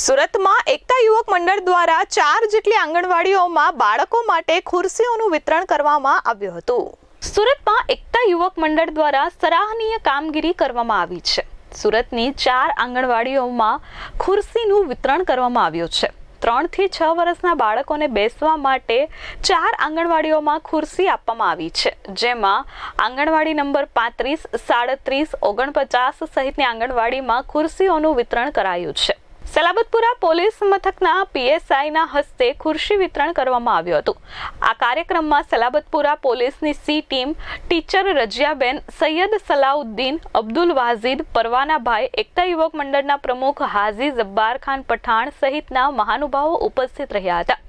સુરતમાં એકતા યુવક મંડળ દ્વારા ચાર જેટલી આંગણવાડીઓમાં બાળકો માટે ખુરશીઓનું વિતરણ કરવામાં આવ્યું હતું. સુરતમાં એકતા યુવક મંડળ દ્વારા સરાહનીય કામગીરી કરવામાં આવી છે. સુરતની ચાર આંગણવાડીઓમાં ખુરશીનું વિતરણ કરવામાં આવ્યું છે. ત્રણથી છ વર્ષના બાળકોને બેસવા માટે ચાર આંગણવાડીઓમાં ખુરશી આપવામાં આવી છે. જેમાં આંગણવાડી નંબર પાંત્રીસ, સાડત્રીસ, ઓગણપચાસ સહિતની આંગણવાડીમાં ખુરશીઓનું વિતરણ કરાયું છે. સલાબતપુરા પોલીસ મથકના પીએસઆઈના હસ્તે ખુરશી વિતરણ કરવામાં આવ્યું હતું. આ કાર્યક્રમમાં સલાબતપુરા પોલીસની C team teacher Raziyaben, Sayyed Salauddin, Abdul Wajid, Parvanabhai, Ekta Yuvak મંડળના પ્રમુખ હાજી જબ્બાર ખાન પઠાણ સહિતના મહાનુભાવો ઉપસ્થિત રહ્યા હતા.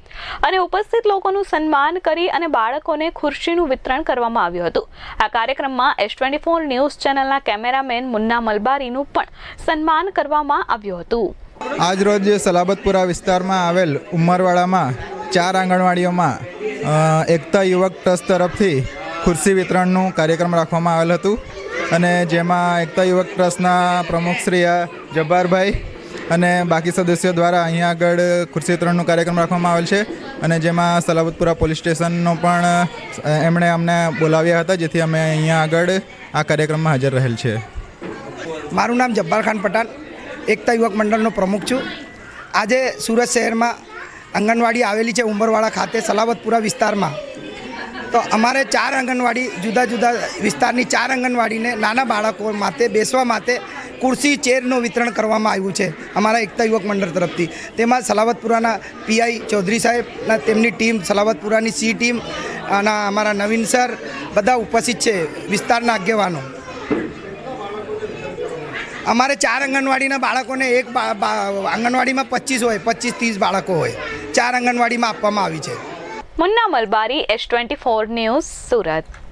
અને ઉપસ્થિત લોકોનું સન્માન કરી અને બાળકોને ખુરશીનું વિતરણ કરવામાં આવ્યું હતું. આ કાર્યક્રમમાં એસ ટ્વેન્ટી ફોર ન્યૂઝ ચેનલના કેમેરામેન મુન્ના મલબારીનું પણ સન્માન કરવામાં આવ્યું હતું. આજરોજ સલાબતપુરા વિસ્તારમાં આવેલ ઉમરવાડામાં ચાર આંગણવાડીઓમાં એકતા યુવક ટ્રસ્ટ તરફથી ખુરશી વિતરણનું કાર્યક્રમ રાખવામાં આવેલ હતું અને જેમાં એકતા યુવક ટ્રસ્ટના પ્રમુખ શ્રી જબ્બારભાઈ અને બાકી સદસ્યો દ્વારા અહીંયા આગળ ખુરશી વિતરણનું કાર્યક્રમ રાખવામાં આવેલ છે અને જેમાં સલાબતપુરા પોલીસ સ્ટેશનનો પણ એમણે અમને બોલાવ્યા હતા જેથી અમે અહીંયા આગળ આ કાર્યક્રમમાં હાજર રહેલ છે. મારું નામ જબ્બાર ખાન પઠાણ. એકતા યુવક મંડળનો પ્રમુખ છું. આજે સુરત શહેરમાં આંગણવાડી આવેલી છે ઉંબરવાડા ખાતે સલાવતપુરા વિસ્તારમાં. તો અમારે ચાર આંગણવાડી જુદા જુદા વિસ્તારની ચાર આંગણવાડીને નાના બાળકો માટે બેસવા માટે કુર્સી, ચેરનું વિતરણ કરવામાં આવ્યું છે અમારા એકતા યુવક મંડળ તરફથી. તેમાં સલાવતપુરાના પીઆઈ ચૌધરી સાહેબના તેમની ટીમ, સલાવતપુરાની સી ટીમ અને અમારા નવીન સર બધા ઉપસ્થિત છે વિસ્તારના આગેવાનો. અમારે ચાર આંગણવાડીના બાળકોને એક આંગણવાડીમાં પચીસ હોય, પચીસ ત્રીસ બાળકો હોય. ચાર આંગણવાડીમાં આપવામાં આવી છે. Munna Malbari, S twenty four news Surat.